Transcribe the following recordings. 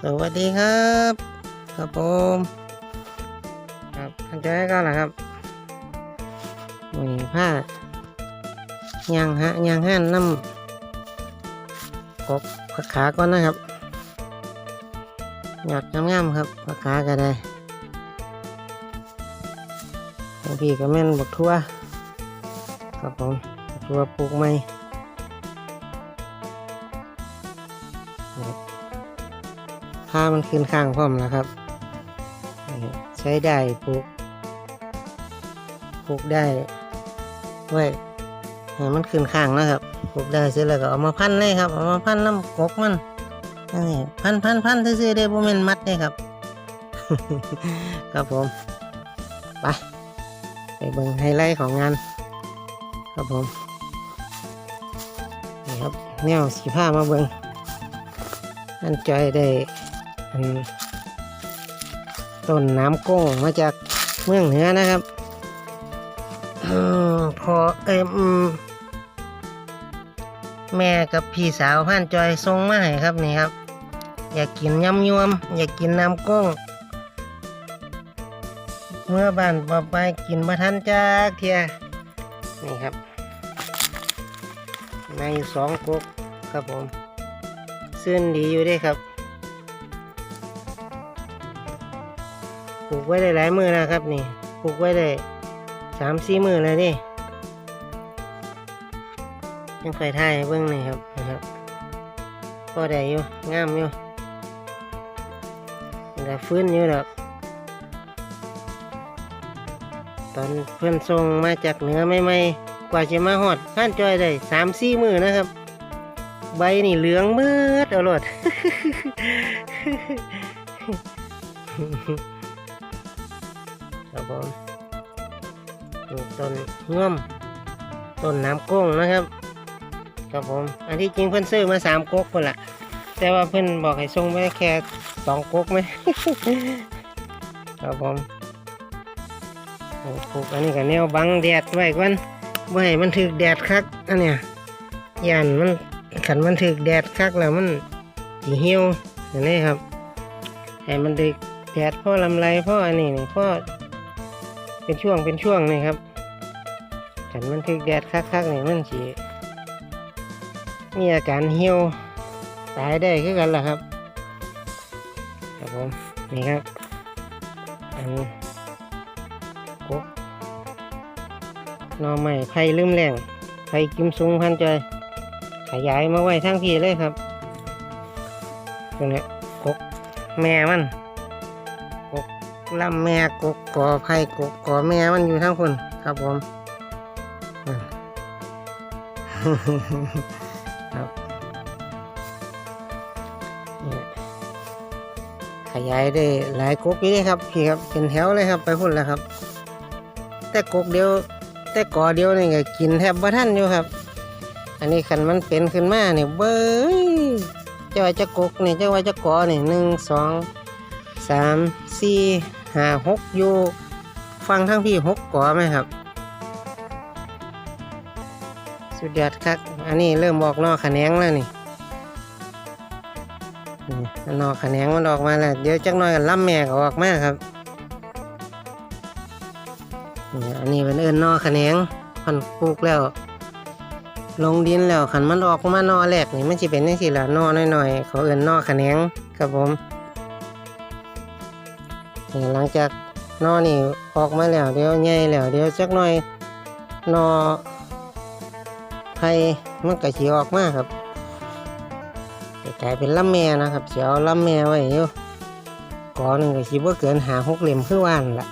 สวัสดีครับ ครับผมครับท่านเจ้าก็แหละครับวันนี้ผ้ายางฮะยางห้านน้ำกบผักขาก่อนนะครับหยอดงามๆครับผักขาก็ได้ของพี่ก็แม่นบักทั่วครับผมบักทั่วปลูกใหม่ ผ้ามันขึ้นข้างพร้อมแล้วครับ ใช้ได้ปลูกปลูกได้ไว้ให้มันขึ้นข้างนะครับปลูกได้เสร็จแล้วก็เอามาพันเลยครับเอามาพันน้ำกกมันนี่พันพันพันซื่อๆได้บ่แม่นมัดเลยครับ ครับผมไปไปเบิ่งไฮไลท์ของงาน ครับผมนี่ครับแนวสีผ้ามาเบิ่งอันจอยได้ ต้นน้ำก้งมาจากเมืองเหนือนะครับอพอเอ็มแม่กับพี่สาวพันจอยส่งมาให้ครับนี่ครับ อยากกินยำยวม อยากกินน้ำก้ง เมื่อบ้านปอไปกินมาทันจากเทียนี่ครับ ในสองกุกครับผมซึ่งดีอยู่ด้วยครับ ลูกไว้ได้หลายมือนะครับนี่ปลูกไว้ได้สามสี่มือเลยนี่ยังเคยถ่ายเบื้องนี่ครับนะครับก็ได้อยู่งามอยู่แต่ฟื้นอยู่ดอกตอนเพื่อนส่งมาจากเหนือไม่ไม่ๆกว่าจะมาหอดท่านจอยได้สามสี่มือนะครับ ใบนี่เหลืองมืดเอาโลด ครับผมปลูกต้นง่วมต้นน้ำก้งนะครับครับผม อันที่จริงเพิ่อนซื้อมาสามก๊กคนละแต่ว่าเพิ่อนบอกให้ส่งไว้แค่สองก๊กไหมครับผมปลูกอันนี้กับแนวบังแดดไว้ก่อนไม่ให้มันถึกแดดคักอันเนี้ยยันมันขันมันถึกแดดคักแล้วมันสีเหี่ยวอย่างนี้ครับให้มันดึกแดดพ่อลำไรพ่ออันนี้นี่พ่อ เป็นช่วงเป็นช่วงนี่ครับขันมันถึกแดดคักๆนี่มันสีมีอาการเหี่ยวตายได้คือกันล่ะครับครับผมนี่ครับอันกกนอใหม่ไผ่ลืมแรงไผ่กิมซุงพันใจขยายมาไว้ทั้งพี่เลยครับตรงนี้กกแม่มันกก ลำแม่กกกอไผ่กกกอแม่มันอยู่ทั้งคนครับผมครับขยายได้หลายกกอยู่เลยครับพี่ครับเป็นแถวเลยครับไปพุ่นแล้วครับ แต่กกเดียว แต่กอเดียวนี่ก็กินแทบบ่ทันอยู่ครับ อันนี้ขันมันเป็นขึ้นมาเนี่ยเบ้ยเจ้าว่าจะกกนี่เจ้าว่าจะกอนี่หนึ่งสองสามสี่ หาหกอยู่ฟังทั้งพี่หกก่อไหมครับ สุดยอดครับ อันนี้เริ่มออกนอกขแขนงแล้วนี่นี่นอกขแขนงมันออกมาแล้วเดี๋ยวจักหน่อยกันล่ำแม่ก็ออกมาครับนี่อันนี้เป็นเอิญนอกขแขนงพันปลูกแล้ว ลงดินแล้วขันมันออกมานอแรกนี่มันจะเป็นยังสิละนอหน้อยๆเขาเอื่นนอขแขนงครับผม นี่หลังจากนอนี่ออกมาแล้วเดี๋ยวใหญ่แล้วเดี๋ยวจักหน่อยนอไผ่มันก็สีออกมาครับกลายเป็นลำแม่นะครับเสียวลำแม่ไว้อยู่ก่อนหนึ่งก็สีบ่เกินหาหกเหลี่ยมคือว่านละ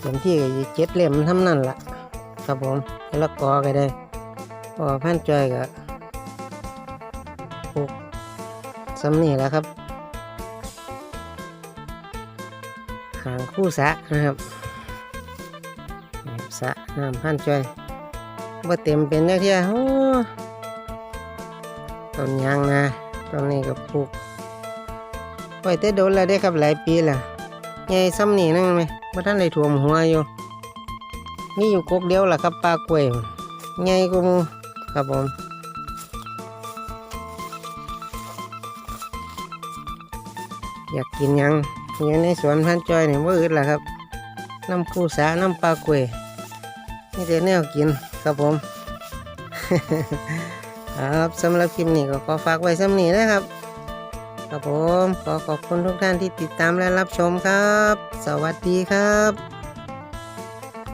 เต็มที่ก็เจ็ดเหลี่ยมทำนั่นละครับผมแล้วกอก็ได้พอพันจอยก็ปลูกสำนี่แหล้วครับ ทางคู่สะนะครับสะน้ำพันช่วยว่าเต็มเป็นแล้วเที่ยต้นยางนะตอนนี้ก็ปลูกปล่อยแต้โดนแล้วได้ครับหลายปีละวใหญ่ซ้ำหนีนั่งไหมว่าท่านได้ถ่วมหัวอยู่นี่อยู่กกเดียวแหละครับปลากล้วยใหญ่กูครับผมอยากกินยัง อยู่ในสวนพันจอยเนี่ยว่าอึดล่ะครับน้ำคู่สาน้ำปลากล้วยนี่แต่แนวกินครับผม ครับสำหรับคลิปนี้ก็ขอฝากไว้สำนี้นะครับ ครับผมขอขอบคุณทุกท่านที่ติดตามและรับชมครับ สวัสดีครับ